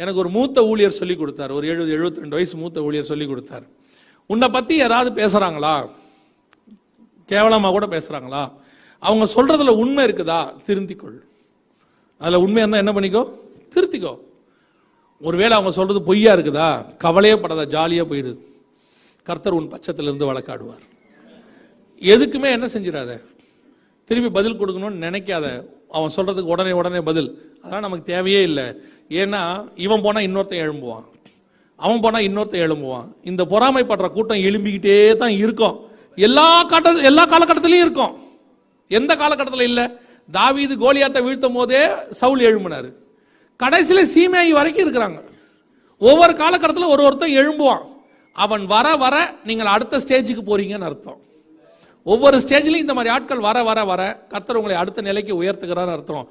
எனக்கு ஒரு மூத்த ஊழியர் சொல்லி கொடுத்தார். ஒரு எழுபது எழுபத்தி ரெண்டு வயசு மூத்த ஊழியர் சொல்லி கொடுத்தார். உன்னை பற்றி யாராவது பேசுகிறாங்களா கேவலமாக கூட பேசுகிறாங்களா அவங்க சொல்கிறதுல உண்மை இருக்குதா? திருந்திக்கொள். அதில் உண்மை இருந்தால் என்ன பண்ணிக்கோ? திருத்திக்கோ. ஒருவேளை அவங்க சொல்கிறது பொய்யா இருக்குதா? கவலையே படாத ஜாலியாக போயிடு. கர்த்தர் உன் பட்சத்திலிருந்து வழக்காடுவார். எதுக்குமே என்ன செஞ்சிடாத. திருப்பி பதில் கொடுக்கணும்னு நினைக்காத. அவன் சொல்கிறதுக்கு உடனே உடனே பதில். அதெல்லாம் நமக்கு தேவையே இல்லை. ஏன்னா இவன் போனால் இன்னொருத்தன் எழும்புவான். அவன் போனால் இன்னொருத்தன் எழும்புவான். இந்த பொறாமைப்படுற கூட்டம் எழும்பிக்கிட்டே தான் இருக்கும். எல்லா காட்ட எல்லா காலகட்டத்திலையும் இருக்கும். எந்த காலகட்டத்தில் இல்லை? தாவீது கோலியாத்தை வீழ்த்தும் போதே சவுல் எழும்பினார். கடைசியில் சீமையாகி வரைக்கும் இருக்கிறாங்க. ஒவ்வொரு காலகட்டத்தில் ஒரு ஒருத்தன் எழும்புவான். அவன் வர வர நீங்கள் அடுத்த ஸ்டேஜுக்கு போறீங்கன்னு அர்த்தம். ஒவ்வொரு ஸ்டேஜ்லையும் இந்த மாதிரி ஆட்கள் வர வர வர கத்தர் உங்களை அடுத்த நிலைக்கு உயர்த்துகிறான்னு அர்த்தம்.